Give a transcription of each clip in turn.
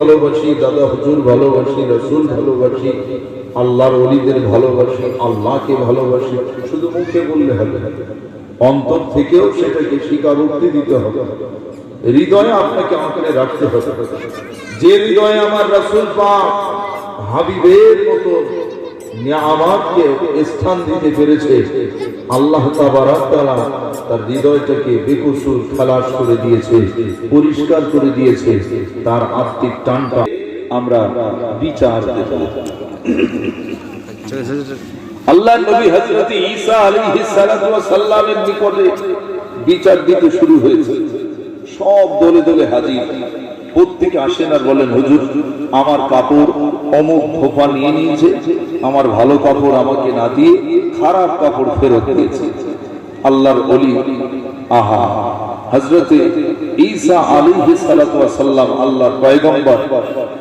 ভালোবাসি, দাদা হুজুর ভালোবাসি, রসুল ভালোবাসি, আল্লাহর অলিদের ভালোবাসি, আল্লাহকে ভালোবাসি, শুধু মুখে বললে হবে অন্তর থেকেও সেটাকে স্বীকারোক্তি দিতে হবে। হৃদয়ে আপনাকে আঁকড়ে রাখতে হবে। যে হৃদয়ে আমার রসুল পা হাবিবের মতো পরিষ্কার করে দিয়েছে। তার আত্মিক টানটা আমরা বিচার আল্লাহ বিচার দিতে শুরু হয়েছে। সব দলে দলে হাজির। প্রত্যেকে আসেন আর বলেন, হুজুর, আমার কাপড় অমুক ধোপা নিয়ে নিয়েছে। আমার ভালো কাপড় আমাকে না দিয়ে খারাপ কাপড় ফেরত দিয়েছে। আল্লাহর অলি আহা। হজরতে ঈসা আলী সালাতু সালাম আল্লাহর পয়গম্বর,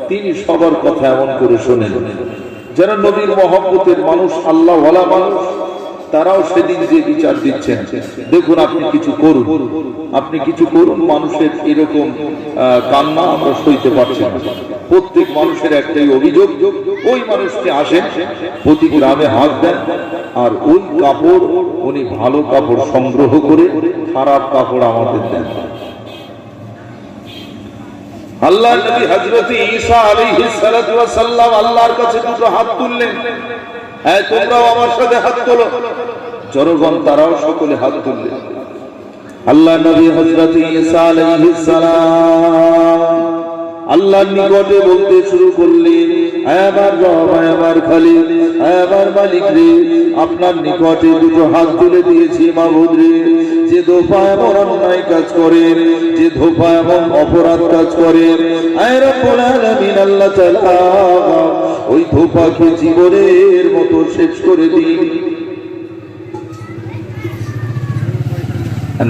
তিনি সবার কথা এমন করে শোনেন, যারা নবীর মহব্বতের মানুষ আল্লাহ ওয়ালা মানুষ। তারাও সেদিন যে বিচার দিচ্ছেন, দেখুন আপনি কিছু করুন। আপনি কিছু করুন, মানুষের এরকম কান্না আমরা সইতে পারছি প্রত্যেক মানুষের একটাই অভিযোগ, ওই মানুষকে আসেন প্রতি গ্রামে হাত দেন, আর ওই কাপড় উনি ভালো কাপড় সংগ্রহ করে খারাপ কাপড় আমাদের দেন। আল্লাহ নবী হযরত ঈসা আলাইহিস সালাতু আল্লাহর কাছে দুটো হাত তুললেন। হ্যাঁ তোমরাও আমার সাথে হাত তোলো। জনগণ তারাও সকলে হাত তুললেন আল্লাহ নবী হযরত ঈসা আলাইহিস সালাম আল্লাহর নিকটে বলতে শুরু করলেন আয় আমার রব আয় আমার খালিক আয় আমার মালিক রে, আপনার নিকটে দুটো হাত তুলে দিয়েছি, মাবুদ রে। যে ধোপা এমন অন্যায় কাজ করেন যে ধোপা এমন অপরাধ কাজ করেন আয় রব্বুল আলামিন, আল্লাহ তাআলা ওই ধোপাকে জীবনের মতো শেষ করে দিন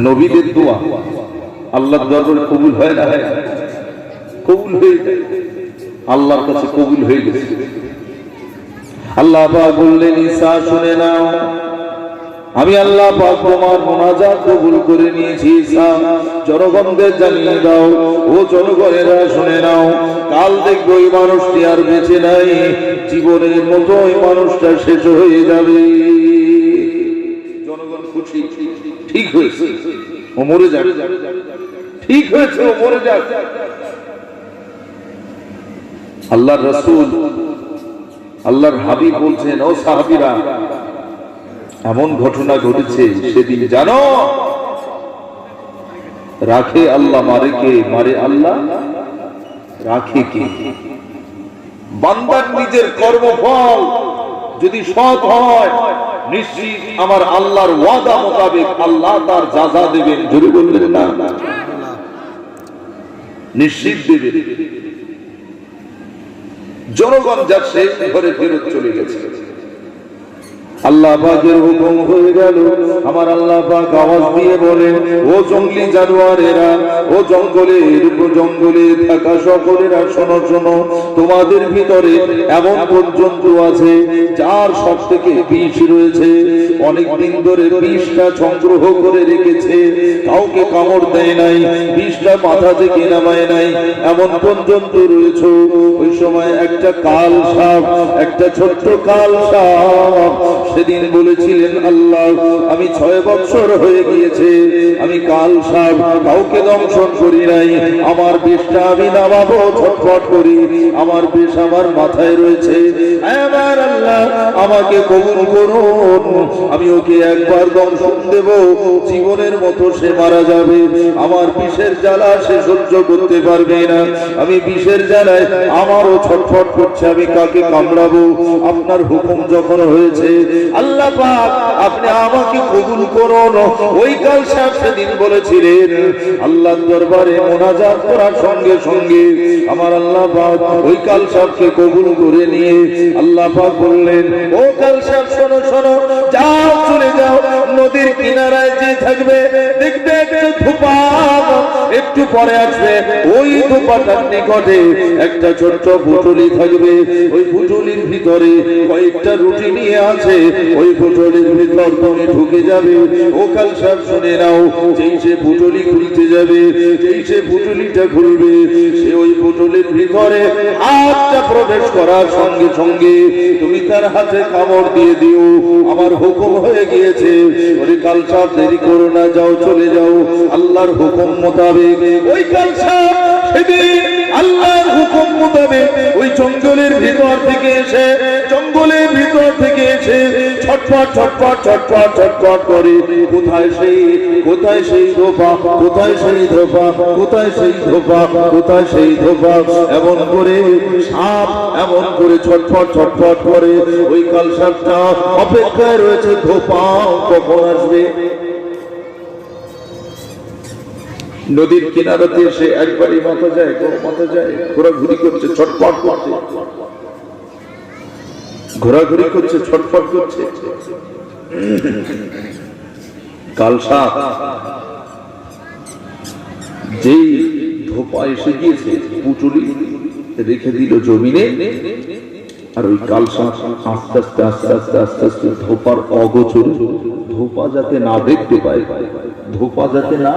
নবীদের দোয়া, আল্লাহর দরবারে কবুল হয় না? কবুল হয়ে আল্লাহর কাছে কবুল হয়ে গেছে। আল্লাহ বললেন ইসা শুনে নাও। আমি আল্লাহ পাক তোমার মোনাজাত কবুল করে নিয়েছি জনগণদের জানিয়ে দাও। ও জনগণেরা, শুনে নাও। কাল দেখব ওই মানুষটি আর বেঁচে নাই। জীবনের মতো ওই মানুষটা শেষ হয়ে যাবে। জনগণ খুশি। ঠিক হয়েছে। ও মরে যাবে ঠিক হয়েছে, ও মরে যাবে আল্লাহর রসুল, আল্লাহর হাবিব বলছেন, ও সাহাবিরা এমন ঘটনা ঘটেছে সেদিন জানো? রাখে আল্লাহ মারে কে? মারে আল্লাহ। রাখে কে? বান্দার নিজের কর্মফল যদি সৎ হয়, নিশ্চিত আমার আল্লাহর ওয়াদা মোতাবেক আল্লাহ তার যাজা দেবেন, জোরে বললেন না? নিশ্চিত দেবেন। জনগণ যাচ্ছে, ঘরে ফেরত চলে গেছে। আল্লাহ পাকের হুকুম হয়ে গেল। আমার আল্লাহ পাক আওয়াজ দিয়ে বলেন, ও জঙ্গলি জানোয়ারেরা, ও জঙ্গলের জঙ্গলে থাকা সকলেরা, শোনো শোনো, তোমাদের ভিতরে এমন পর্যন্ত আছে যার সব থেকে বিষ রয়েছে। অনেক দিন ধরে বিষটা সংগ্রহ করে রেখেছে, কাউকে কামড় দেয় নাই, বিষটা মাথা থেকে নামায় নাই। এমন পর্যন্ত রয়েছে। ওই সময় একটা কাল সাপ, একটা ছোট্ট কাল সাপ সেদিন বলেছিলেন, আল্লাহ, আমি ছয় বছর হয়ে গিয়েছে, আমি কাল সাপ কাউকে দংশন করি নাই, আমার বিষটা আমি নামাবো, ছটফট করি, আমার বিষ আমার মাথায় রয়েছে। আমার আল্লাহ, আমাকে কবুল করুন, আমি ওকে একবার দংশন দেব, জীবনের মতো সে মারা যাবে, আমার বিষের জ্বালা সে সহ্য করতে পারবে না, আমি বিষের জ্বালায় আমারও ছটফট করছে, আমি কাকে কামড়াবো? আপনার হুকুম যখন হয়েছে আল্লাহ পাক, আপনি আমাকে কবুল করুন। ওই কাল সাহেব সেদিন বলেছিলেন, আল্লাহর দরবারে মোনাজাত করার সঙ্গে সঙ্গে আমার আল্লাহ পাক ওই কাল সাহেবকে কবুল করে নিয়ে আল্লাহ পাক বললেন, ও কাল সাহেব, শোনো শোনো, যাও, চলে যাও। নদীর কিনারায় যে থাকবে, দেখবে একটা ধোপা, একটু পরে আসবে। ওই দোপাটার নিকটে একটা ছোট্ট থাকবে। ওই ভিতরে কয়েকটা রুটি নিয়ে আছে, ওই পুটুলির ভিতর তুমি ঢুকে যাবে। ও কাল সব শুনে নাও, যেই সে পুটুলি খুলতে যাবে, যেই সে পুটুলিটা খুলবে, সে ওই পুটুলির ভিতরে হাতটা প্রবেশ করার সঙ্গে সঙ্গে তুমি তার হাতে কামড় দিয়ে দিও। আমার হুকুম হয়ে গিয়েছে। ওরে সাপ দেরি করো না, যাও চলে যাও। আল্লাহর হুকুম মোতাবেক ওই কাল সাপ সেদিন আল্লাহর হুকুম মোতাবেক ওই জঙ্গলের ভিতর থেকে এসে, জঙ্গলের ভিতর থেকে এসে ছটফট ছটফট ছটফট ছটফট করে, কোথায় সেই কোথায় সেই ধোপা, কোথায় সেই ধোপা, কোথায় সেই ধোপা, কোথায় সেই ধোপা? এমন করে সাপ, এমন করে ছটফট ছটফট করে, ওই কাল সাপটা অপেক্ষায় রয়েছে, ধোপা কখন আসবে? নদীর কিনারাতে এসে একবারই মাথা যায় মাথা যায়, ঘোরাঘুরি করছে, ছটফট করছে। ঘোরাঘুরি করছে, ছটফট করছে। কালসাপ যেই ধোপা এসে গিয়েছে রেখে দিল জমিনে, আর ওই কাল সাপ আস্তে আস্তে আস্তে আস্তে আস্তে আস্তে ধোপার অগোচর, ধোপা যাতে না দেখতে পায়, ধোপা যাতে না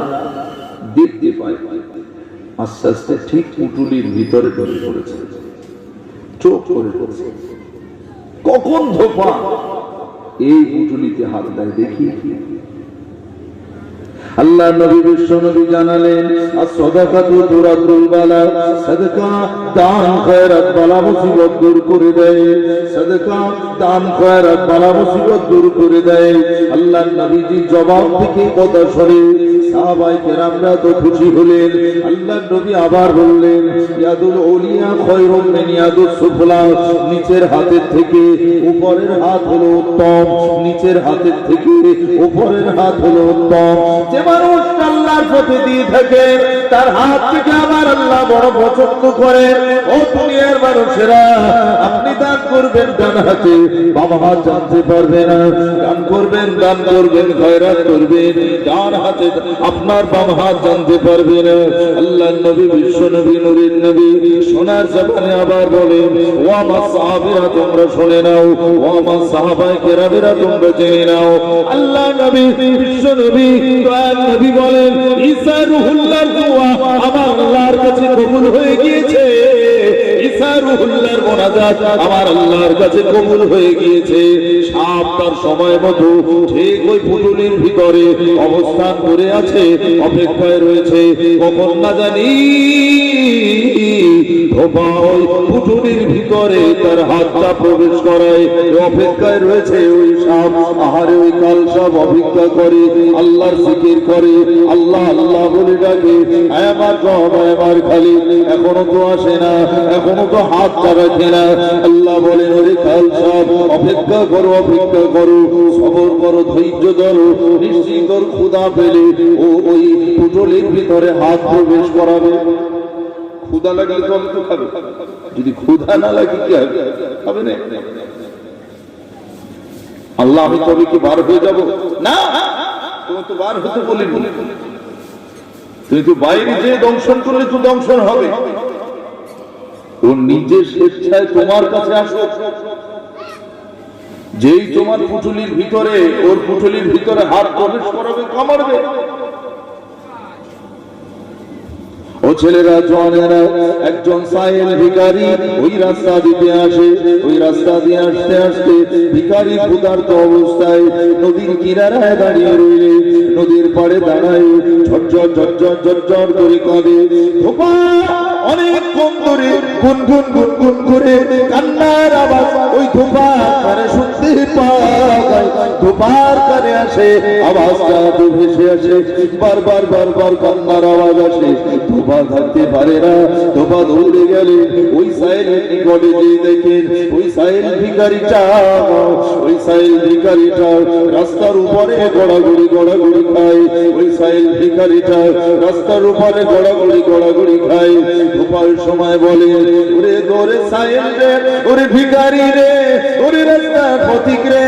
দেখতে পায়। আস্তে আস্তে ঠিক পুটুলির ভিতরে ধরে পড়েছে চোখ করে পড়েছে। কখন ধোপা এই পুটুলিতে হাত দেয় দেখি। আল্লাহ নবী বিশ্ব নবী জানালেন আর সদাকাতু দুরাতুল বালা, সাদকা দান খয়রাত বালা মুসিবত দূর করে দেয়। সাদকা, দান খয়রাত বালা মুসিবত দূর করে দেয়। আল্লাহ নবীজি জবাব থেকে কথা শুনে সাহাবাই কেরামরা তো খুশি হলেন। আল্লাহ নবী আবার বললেন, ইয়াদুল ওলিয়া খয়রুম মিন ইয়াদুস সুফলা। নিচের হাতের থেকে উপরের হাত হলো উত্তম। নিচের হাতের থেকে উপরের হাত হলো উত্তম। যে মানুষ পথে দিয়ে থাকে, তার হাত থেকে আবার আল্লাহ বড় পছন্দ করে। ও দুনিয়ার মানুষেরা, আপনি দান করবেন ডান হাতে, বাবা হাত জানতে পারবে না। দান করবেন দান করবেন, খয়রাত করবেন, ডান হাতে আপনার বাম হাত জানতে পারবে না। আল্লাহ নবী, বিশ্ব নবী নুরিন নবী, সোনার জবানে আবার বলেন, ও আমার সাহাবীরা, তোমরা শুনে নাও। ও আমার সাহাবায়ে কেরামেরা, তোমরা জেনে নাও। আল্লাহ নবী, বিশ্ব নবী নবী বলেন ঈসা রুহুল্লাহর দোয়া আমার আল্লাহর কাছে কবুল হয়ে গিয়েছে। ঈসা রুহুল্লাহর মোনাজাত আমার আল্লাহর কাছে কবুল হয়ে গিয়েছে। সাপ তার সময় মতো ঠিক ওই পুটুলির ভিতরে অবস্থান করে আছে, অপেক্ষায় রয়েছে। কখন না জানি ধোপা ওই পুটুলির ভিতরে তার হাতটা প্রবেশ করায় অপেক্ষায় রয়েছে ওই সাপ। আহারে ওই কাল সাপ অপেক্ষা করে, আল্লাহর জিকির করে। আল্লাহ আল্লাহ বলে ডাকে আমার রব আমার খালি এখনও তো আসে না, এখনও তো হাত রাখে না। আল্লাহ বলেন, ওরে কাল সাপ, অপেক্ষা করো অপেক্ষা করো, সবর করো, ধৈর্য ধরো নিশ্চিত ক্ষুদা পেলে ও ওই পুটলির ভিতরে হাত প্রবেশ করাবে। ক্ষুদা লাগলে তো অল্প খাবে। যদি ক্ষুদা না লাগে কি হবে খাবে না। আল্লাহ, আমি তবে কি বার হয়ে যাব? না তুমি তো বার হতে বলি তুমি তো বাইরে যে দংশন করলে তো দংশন হবে। ও নিজে স্বেচ্ছায় তোমার কাছে আসো। যেই তোমার পুটুলির ভিতরে, ওর পুটুলির ভিতরে হাত প্রবেশ করাবে কামারবে ও ছেলেরা জনেরা একজন সাইল ভিকারি ওই রাস্তা দিতে আসে। ওই রাস্তা দিয়ে আসতে আসতে ভিকারি ক্ষুধার্ত অবস্থায় নদীর কিনারায় দাঁড়িয়ে রইলে। নদীর পাড়ে দাঁড়ায় ঝরঝর ঝরঝর ঝরঝর করে কাঁদে। ধোপা অনেকক্ষণ ধরে গুনগুন গুনগুন করে কান্নার আওয়াজ, ওই ধোপা কানে শুনতে পায় ধোপার কানে আসে আওয়াজটা ভেসে আসে, বারবার বারবার কান্নার আওয়াজ আসে। ধোপা থাকতে পারে না, ধোপা দৌড়ে গেলে ওই নিকটে যে দেখেন ওই সাইল ওই সাইল রাস্তার উপরে গড়াগড়ি গড়াগড়ি খায়। ওই সাইল ভিকারিটা রাস্তার উপরে গড়াগড়ি গড়াগড়ি খায়। ধোপার সময় বলে, ওরে গোরে সাইল রে, ওরে ভিখারি রে, ওরে রাস্তা পথিক রে,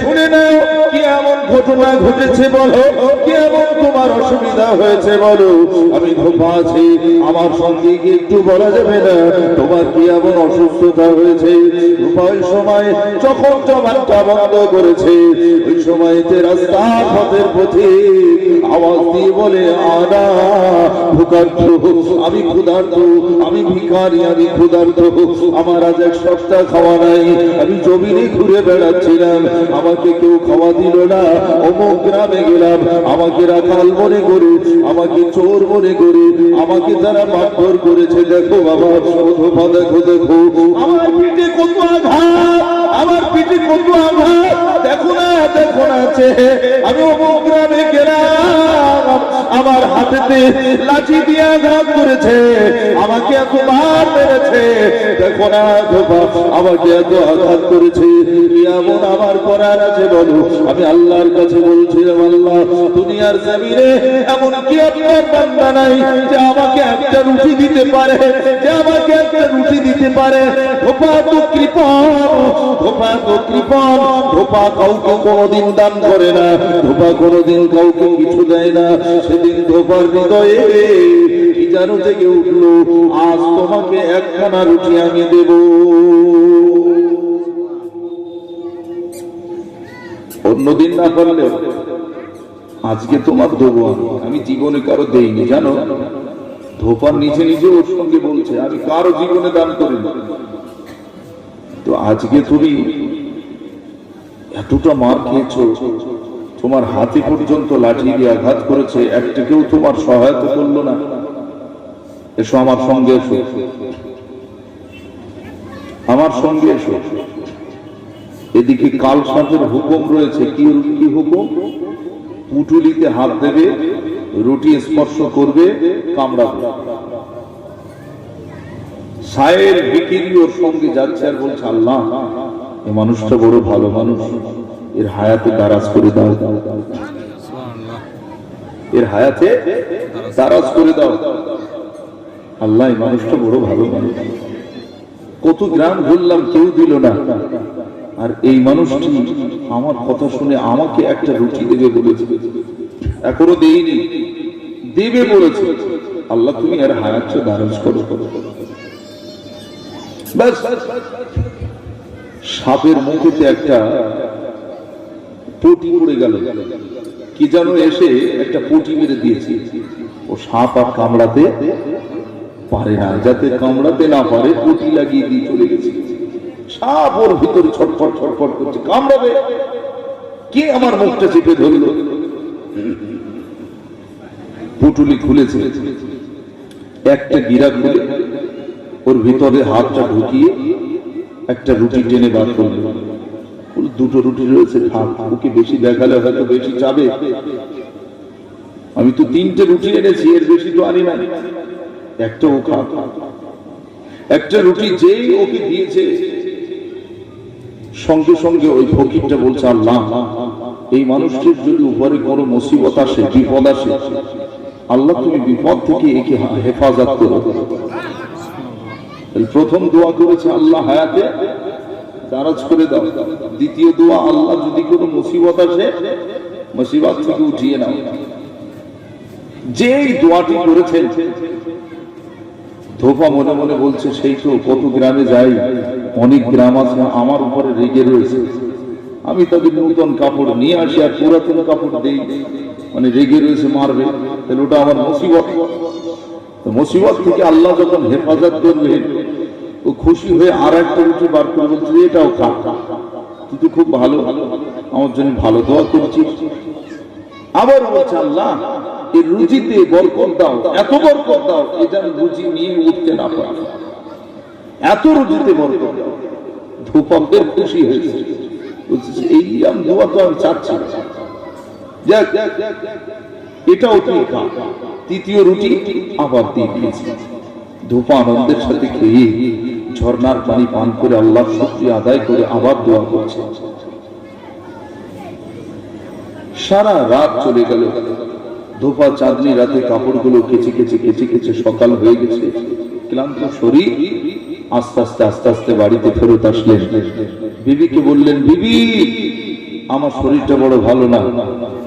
শুনে নাও কি এমন ঘটনা ঘটেছে বলো, কি এমন তোমার অসুবিধা হয়েছে বলো? আমি ধোপা আছি আমার সঙ্গে কি একটু বলা যাবে না, তোমার কি এমন অসুস্থতা হয়েছে? ওই সময় যখন জবানটা বন্ধ করেছে, ওই সময়তে রাস্তা পথের পথে আওয়াজ দিয়ে বলে, আনা ভূকার্থ আমি ক্ষুধার্ত, আমি ভিখারি, আমি জমিনে ঘুরে বেড়াচ্ছিলাম। আমাকে কেউ খাওয়া দিল না। অমুক গ্রামে গেলাম। আমাকে রাখাল মনে করে, আমাকে চোর মনে করে, আমাকে যারা মারধর করেছে। দেখো বাবা দেখো দেখো। আমার পিঠে কত আঘাত, আমার পিঠে কত আঘাত। দেখো না দেখো না আমি অমুক গ্রামে গেলাম। আমার হাতেতে লাঠি দিয়ে আঘাত করেছে। আমাকে এত মার মেরেছে। দেখো না আমাকে এত আঘাত করেছে। এমন আমার করার আছে বলো। আমি আল্লাহর কাছে বলছিলাম আল্লাহ, দুনিয়ার জমিনে এমন কি আপনার বান্দা নাই যে আমাকে একটা রুটি দিতে পারে, যে আমাকে একটা রুটি দিতে পারে। ধোপা তো কৃপণ, ধোপা তো কৃপণ। ধোপা কাউকে কোনোদিন দান করে না, ধোপা কোনোদিন কাউকে কিছু দেয় না। সেদিন ধোপার হৃদয়ে কি জানো জেগে উঠল, আজ তোমাকে একখানা রুটি আমি দেব। অন্যদিন না পারলে আজকে তোমার দেবো আমি জীবনে কারও দেইনি, জানো? ধোপার নিচে নিজে ওর সঙ্গে বলছে, আমি কারও জীবনে দান করিনি। তো আজকে তুমি এতটা মার খেয়েছো, তোমার হাতে পর্যন্ত লাঠি দিয়ে আঘাত করেছে একটা কেউ তোমার সহায়তা করল না। এসো আমার সঙ্গে এসো। আমার সঙ্গে এসো। এদিকে কাল সাপের হুকুম রয়েছে। কি কি হুকুম? পুটুলিতে হাত দেবে রুটি স্পর্শ করবে কামড়াবে। সায়ের বিকিরি ওর সঙ্গে যাচ্ছে আর বলছে আল্লাহ এই মানুষটা বড় ভালো মানুষ। এর হায়াতে দারাজ করে দাও। এর হায়াতে দারাজ করে দাও। আল্লাহ মানুষটা বড় ভালো মানুষ। কত গ্রাম ঘুরলাম কেউ দিল না। আর এই মানুষটি আমার কথা শুনে আমাকে একটা রুটি দেবে বলেছে। এখনও দেইনি দেবে বলেছে। আল্লাহ তুমি এর হায়াত দারাজ করো। সাপের মুখেতে একটা পটি পড়ে গেল। কি যেন এসে একটা পটি মেরে দিয়েছে। ও সাপ আর কামড়াতে পারে না, যাতে কামড়াতে না পারে, পটি লাগিয়ে দিয়ে চলে গেছে। সাপ ওর ভিতরে ছটফট ছটফট করছে, কামড়াবে? কে আমার মুখটা চেপে ধরলো? পুটুলি খুলেছে। একটা গিরা খুলে ওর ভিতরে হাতটা ঢুকিয়ে একটা রুটি টেনে বার করল। দুটো রুটি রয়েছে ওকে বেশি দেখালে হয়তো বেশি চাবে। আমি তো তিনটে রুটি এনেছি, এর বেশি তো আনি নাই। একটা ও খা একটা রুটি যেই ওকে দিয়েছে, সঙ্গে সঙ্গে ওই ফকিরটা বলছে, আল্লাহ, এই মানুষটির যদি উপরে কোনো মুসিবত আসে, বিপদ আসে, আল্লাহ তুমি বিপদ থেকে একে হেফাজত করো। প্রথম দোয়া করেছে আল্লাহ হায়াতে, দারাজ করে দাও। দ্বিতীয় দোয়া, আল্লাহ যদি কোনো মুসিবত আসে, মুসিবত থেকে উঠিয়ে নাও। যেই দোয়াটি করেছেন ধোপা মনে মনে বলছে, সেই তো কত গ্রামে যাই, অনেক গ্রাম আছে, আমার উপরে রেগে রয়েছে। আমি তাদের নূতন কাপড় নিয়ে আসি আর পুরাতন কাপড় দেই। মানে রেগে রয়েছে, মারবে। তাহলে ওটা আমার মুসিবত। মুসিবত থেকে আল্লাহ যখন হেফাজত করবে, ও খুশি হয়ে আর একটা রুটি বার করে বলছে, এটাও খা। তুই তো খুব ভালো। আমার জন্য ভালো দোয়া করছিস। আবার বলছে, আল্লাহ এই রুজিতে বরকত দাও, এত বরকত দাও রুজি নিয়ে উঠতে না পারে। এত রুজিতে বরকত দাও। খুশি হয়েছে। এই তো আমি চাচ্ছি এটাও তৃতীয় রুটি আবার দিয়ে দিয়েছি। ধূপা আনন্দের সাথে খেয়ে ঝর্ণার পানি পান করে আল্লাহ শক্তি আদায় করে আবার দোয়া করছে। সারা রাত চলে গেল। ধোপা চাঁদনি রাতে কাপড়গুলো কেচে কেচে কেচে কেচে সকাল হয়ে গেছে। ক্লান্ত শরীর আস্তে আস্তে আস্তে আস্তে বাড়িতে ফেরত আসলেন। বিবিকে বললেন, বিবি, আমার শরীরটা বড় ভালো না।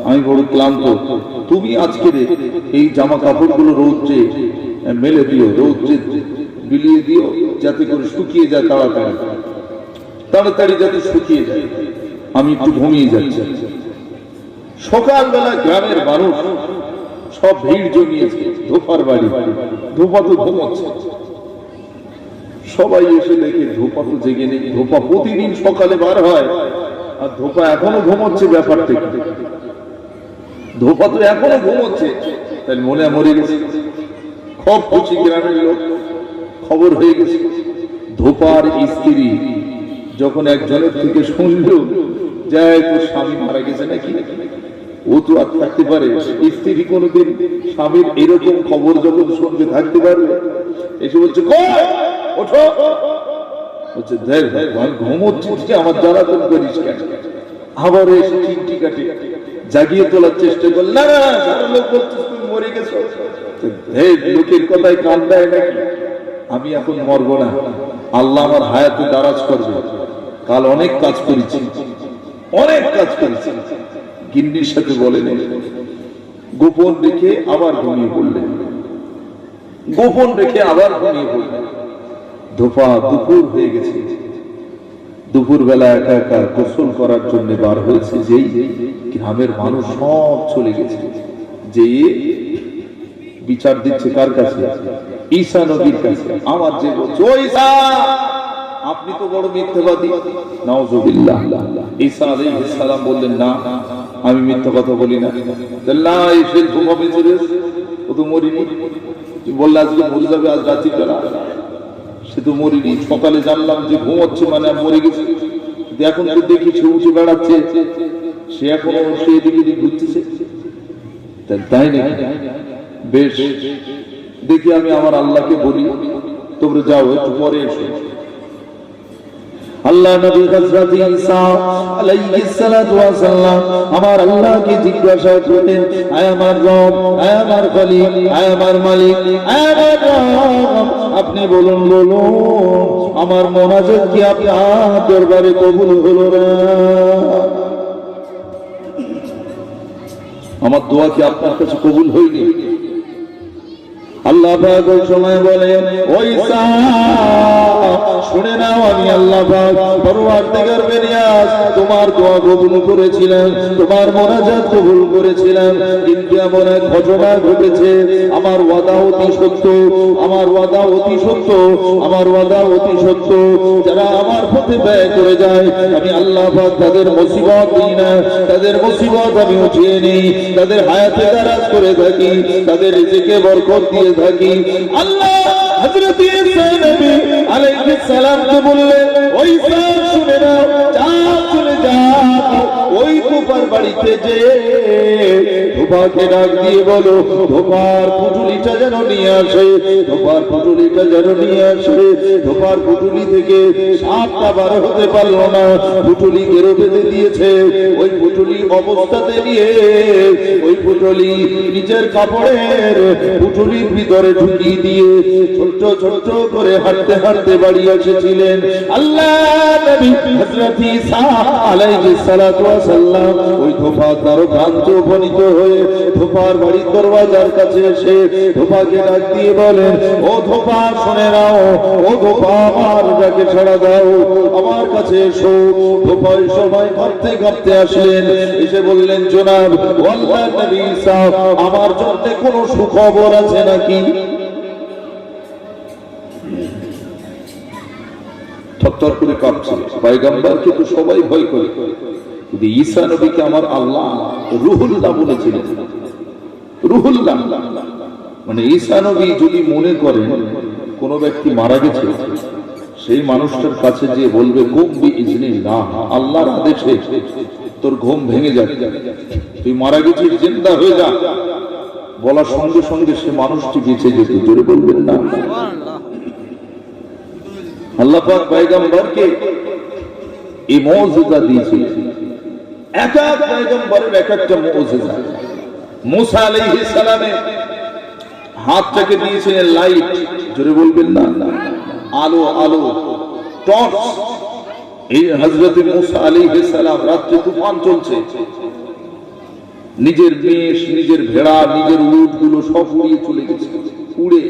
আমি বড় ক্লান্ত। তুমি আজকে এই জামা কাপড়গুলো রোদ যে মেলে দিও রোদ যে বিলিয়ে দিও, যাতে করে শুকিয়ে যায় তাড়াতাড়ি। তাড়াতাড়ি যাতে শুকিয়ে যায়। আমি একটু ঘুমিয়ে যাচ্ছি। সকালবেলা গ্রামের মানুষ সব ভিড় জমিয়েছে, ধোপার বাড়ি ধোপা তো ঘুমোচ্ছে। সবাই এসে দেখে ধোপা তো জেগে নেই, ধোপা প্রতিদিন সকালে বার হয়, আর ধোপা এখনও ঘুমোচ্ছে ব্যাপারটা কি? ধোপা তো এখনও ঘুমোচ্ছে, তাই মনে মরে গেছে। খুব খুশি গ্রামের লোক, খবর হয়ে গেছে। ধোপার স্ত্রী যখন একজনের থেকে শুনল যায় তোর স্বামী মারা গেছে নাকি? ও তো আর থাকতে পারে, স্ত্রী কোনোদিন স্বামীর এরকম খবর যখন শুনবে, থাকতে পারবে? এসে বলছে বলছে, দেখ আমার করিস আবার এসে কাটে জাগিয়ে তোলার চেষ্টা করল, না না সারা লোক তুমি মরে গেছো। লোকের কথায় কান দেয় নাকি? আমি এখন মরবো না। আল্লাহ আমার হায়াতে দারাজ করবে। কাল অনেক কাজ করেছি। অনেক কাজ করেছি। গিন্নির সাথে বলেন, গোপন রেখে আবার ঘুমিয়ে পড়লেন গোপন রেখে আবার ঘুমিয়ে পড়লেন ধোপা দুপুর হয়ে গেছে। দুপুর বেলা একা একা গোসল করার জন্য বার হয়েছে যেই গ্রামের মানুষ সব চলে গেছে। যে বিচার দিচ্ছে কার কাছে? ঈসা নবীর কাছে। আমার যে আপনি তো বড় মিথ্যাবাদী। নাউজুবিল্লাহ। ঈসা আলাইহিস সালাম বললেন, না আমি মিথ্যা কথা বলি না। মানে মরে গেছি। দেখি সে তাই না বেশ। দেখি আমি আমার আল্লাহকে বলি, তোমরা যাও, একটু পরে এসো। আল্লাহ নবী হযরত ঈসা আলাইহিস সালাতু ওয়াস সালাম আমার আল্লাহকে জিজ্ঞাসা করলেন, আয় আমার রব, আয় আমার খলিল আয় আমার মালিক, আয় আমার রব, আপনি বলুন বলুন, আমার মোনাজাত কি আপনার দরবারে কবুল হলো না? আমার দোয়া কি আপনার কাছে কবুল হয়নি? আল্লাহ পাক ওই সময় বলেন, ওই শুনে নাও, আমি আল্লাহ পাক পরওয়ারদিগার বেরিয়াস তোমার দোয়া কবুল করেছিলাম, তোমার মোনাজাত কবুল করেছিলাম। কিন্তু এমন এক ঘটনা ঘটেছে, আমার ওয়াদা অতি সত্য, আমার ওয়াদা অতি সত্য, আমার ওয়াদা অতি সত্য। যারা আমার পথে ব্যয় করে যায়, আমি আল্লাহ পাক তাদের মুসিবত দিই না, তাদের মুসিবত আমি উঠিয়ে নিই। তাদের হায়াতে দারাজ করে থাকি, তাদের নিজেকে বরকত দিয়ে থাকি। আল্লাহ হযরত ঈসা নবী আলাইহিস সালাম তো বললেন, ওই সাল শুনে নাও, যা চলে যাও, ওই কুপার বাড়িতে যে ধোপাকে ডাক দিয়ে বলো, ধোপার পুটুলিটা যেন নিয়ে আসে, ধোপার পুটুলিটা যেন নিয়ে আসে, ধোপার পুটুলি থেকে সাপটা বার হতে পারল না, পুটুলি গেরো বেঁধে দিয়েছে, ওই পুটুলি অবস্থাতে নিয়ে, ওই পুটুলি নিজের কাপড়ের পুটুলির ভিতরে ঢুকিয়ে দিয়ে ছোট্ট ছোট্ট করে হাঁটতে হাঁটতে বাড়ি এসেছিলেন। আল্লাহ আলাইহিস সালাতু ওয়াস ওই ধোপা তার ভ্রান্ত উপনীত হয়ে ধোপার বাড়ির দরওয়াজার কাছে এসে ধোপাকে ডাক দিয়ে বলেন ও ধোপা, শুনে নাও, ও ধোপা, আমার যাকে ছাড়া দাও, আমার কাছে এসো। ধোপা সময় কাঁপতে কাঁপতে আসলেন, এসে বললেন, জোনাব আমার জন্য কোনো সুখবর আছে নাকি? থরথর করে কাঁপছে তো সবাই ভয় করে। নবীকে আমার আল্লাহ রুহুল্লাহ বলেছিলেন। রুহুল্লাহ। মানে নবী যদি মনে করেন কোন ব্যক্তি মারা গেছে, সেই মানুষটার কাছে যে বলবে ঘুম বি ইজনি না আল্লাহর আদেশে তোর ঘুম ভেঙে যাবে। তুই মারা গেছিস, জিন্দা হয়ে যা। বলার সঙ্গে সঙ্গে সে মানুষটি বেঁচে যেত। জোরে বলবেন না? আল্লাহ পাক পয়গম্বরকে এই মৌজুদা দিয়েছিলেন এক এক এক একটা মৌজুদা। মুসা আলাইহিস সালামে হাতটাকে দিয়েছিলেন লাইট। জোরে বলবেন না? আলো আলো, টর্চ। এই হযরত মুসা আলাইহিস সালাম রাত্রে তুফান চলছে। নিজের মেষ, নিজের ভেড়া, নিজের উটগুলো সব উড়িয়ে চলে গেছে। উড়ে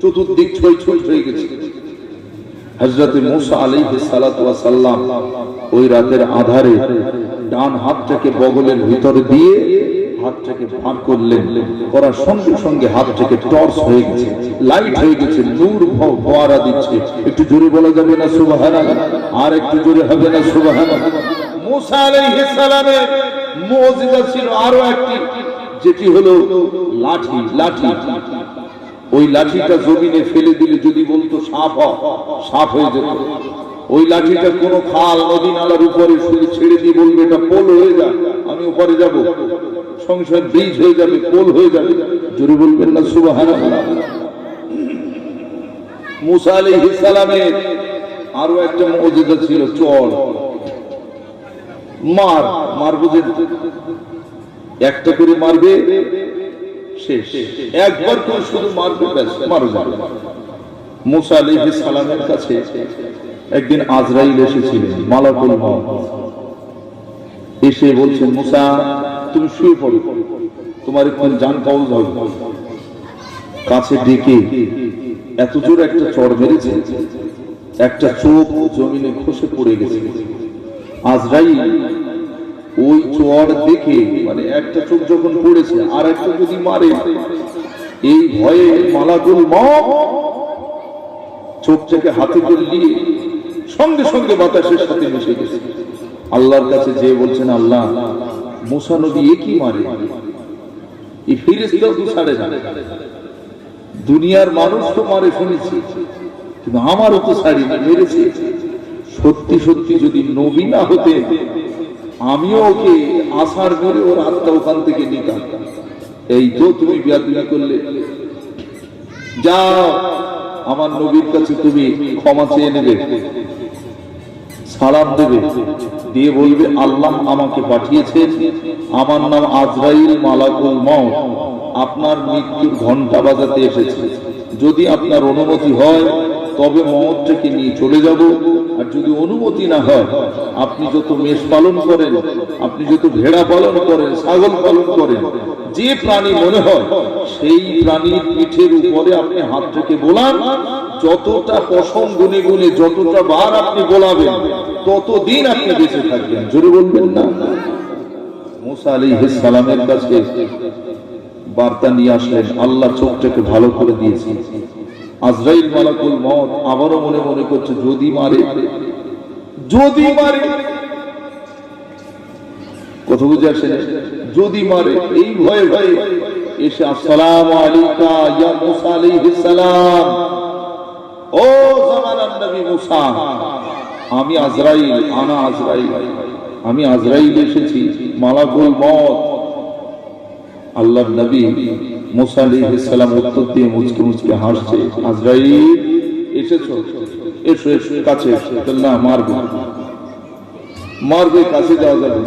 চতুর্দিক ছই ছই হয়ে গেছে। হজরত মুসা আলাইহি সালাতু ওয়াস সালাম ওই রাতের আধারে ডান হাতটাকে বগলের ভিতরে দিয়ে লাইট হয়ে গেছে একটু জোরে বলা যাবে না আর একটু জোরে হবে না মুসা আরও একটি, যেটি হলো লাঠি লাঠি। ওই লাঠিটা জমিনে ফেলে দিলে যদি বলতো হ, সাপ হয়ে যেত। ওই লাঠিটা কোনো খাল নদী নালার উপরে শুধু ছেড়ে দিয়ে বলবে এটা পোল হয়ে যা আমি উপরে যাব। সংসার ব্রিজ হয়ে যাবে পোল হয়ে যাবে। জোরে বলবেন না সুবহানাল্লাহ। মুসা আলাইহিস সালামের আরও একটা মজুদা ছিল চল মার মার বুঝে একটা করে মারবে একবার শুধু মারবে মুসা সালামের কাছে একদিন আজরাইল মালাকুল এসে মুসা, তুমি শুয়ে পড়ো। তোমার এখন জান কবজ হবে। কাছে ডেকে এত জোর একটা চড় মেরেছে, একটা চোখ জমিনে খসে পড়ে গেছে। আজরাইল ওই চোয়ার দেখে মানে একটা চোখ যখন পড়েছে আর একটা যদি মারে, এই ভয়ে মালাকুল মম চোখটাকে হাতে করে নিয়ে সঙ্গে সঙ্গে বাতাসের সাথে মিশে গেছে। আল্লাহর কাছে যে বলছেন, আল্লাহ, মুসা নবী এ কি মারে? এই তো ছাড়ে না। দুনিয়ার মানুষ তো মারে শুনেছি, কিন্তু আমারও তো ছাড়ি না মেরেছে। সত্যি সত্যি যদি নবী না হতে আমিও ওকে আসার করে ওর আত্মা ওখান থেকে নিতাম? এই তো তুমি বিয়া করলে। যাও, আমার নবীর কাছে তুমি ক্ষমা চেয়ে নেবে। সালাম দেবে। দিয়ে বলবে, আল্লাহ আমাকে পাঠিয়েছেন। আমার নাম আজরাইল মালাকুল মউত আপনার মৃত্যুর ঘণ্টা বাজাতে এসেছে। যদি আপনার অনুমতি হয়, তবে মহৎটাকে নিয়ে চলে যাব। আর যদি অনুমতি না হয়, আপনি যত মেষ পালন করেন, আপনি যত ভেড়া পালন করেন, ছাগল পালন করেন, যে প্রাণী মনে হয়, সেই প্রাণীর পিঠের উপরে আপনি হাত থেকে বোলান, যতটা পশম গুনে গুনে, যতটা বার আপনি গোলাবেন ততদিন আপনি বেঁচে থাকবেন। জোরে বলবেন না? মুসা আলাইহিস সালামের কাছে বার্তা নিয়ে আসলেন, আল্লাহ চোখটাকে ভালো করে দিয়েছে আজরাইল মালাকুল মত আবারও মনে মনে করছে, যদি মারে। যদি মারে। কথা বুঝে আসে যদি মারে। এই ভয়ে ভয়ে এসে, আসসালামু আলাইকা ইয়া মুসা আলাইহিস সালাম। ও জামানার নবী মুসা, আমি আজরাইল, আনা আজরাইল, আমি আজরাইল এসেছি, মালাকুল মত আল্লাহর নবী মুসা সালাম উত্তর দিয়ে মুচকে মুচকে হাসছে এসেছ? এসো এসো, কাছে না, মারবে। মারবে, কাছে যাওয়া যাবে।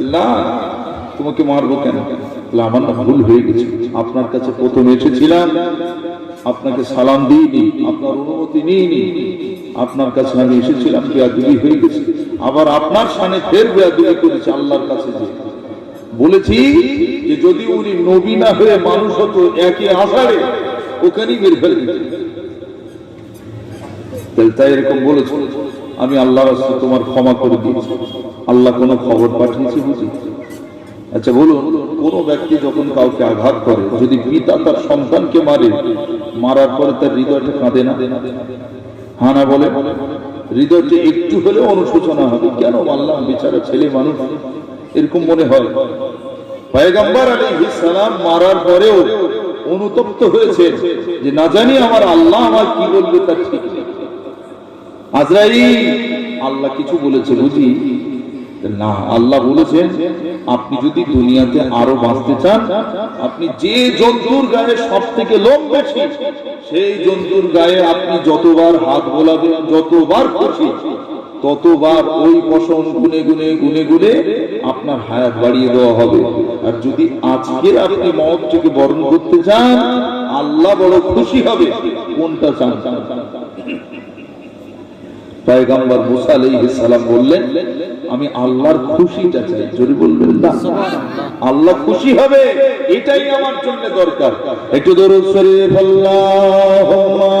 না। তোমাকে মারবো কেন? আমার না ভুল হয়ে গেছে। আপনার কাছে প্রথম এসেছিলাম, আপনাকে সালাম দিইনি, আপনার অনুমতি নিইনি। আপনার কাছে আমি এসেছিলাম, বেয়াদুবি হয়ে গেছে। আবার আপনার সামনে ফের বেয়াদুবি করেছে, আল্লাহর কাছে বলেছি যে যদি উনি নবী না হয়ে মানুষ হতো একে আষাঢ়ে, ওখানেই মেরে ফেলে দিতেন। তাই এরকম বলেছ, আমি আল্লাহ তোমার ক্ষমা করে দিয়েছি। আল্লাহ কোনো খবর পাঠিয়েছে বুঝি? আচ্ছা বলুন, কোন ব্যক্তি যখন কাউকে আঘাত করে, যদি পিতা তার সন্তানকে মারে, মারার পরে তার হৃদয়টা কাঁদে না? হানা বলে? হৃদয়টা একটু হলেও অনুশোচনা হবে। কেন মারলাম, বেচারা ছেলে মানুষ? এরকম মনে হয়। পয়গম্বর আলাইহিস সালাম মারার পরেও অনুতপ্ত হয়েছে যে না জানি আমার আল্লাহ আমার কি বলবে তার ঠিক নেই। আজরাইল, আল্লাহ কিছু বলেছে বুঝি? না, আল্লাহ বলেছেন, আপনি যদি দুনিয়াতে আরও বাঁচতে চান, আপনি যে জন্তুর গায়ে সব থেকে লোক বেশি, সেই জন্তুর গায়ে আপনি যতবার হাত বোলাবেন, যতবার খুশি ততবার ওই পশম গুনে গুনে গুনে গুনে আপনার হায়াত বাড়িয়ে দেওয়া হবে। আর যদি আজকে আপনি মহৎটিকে বরণ করতে চান আল্লাহ বড় খুশি হবে। কোনটা চান? পয়গম্বর মুসা আলাইহিস সালাম বললেন আমি আল্লাহর খুশিটা চাই। জোরে বলবেন না? আল্লাহ খুশি হবে এটাই আমার জন্য দরকার। একটু দরুদ শরীফ আল্লাহুম্মা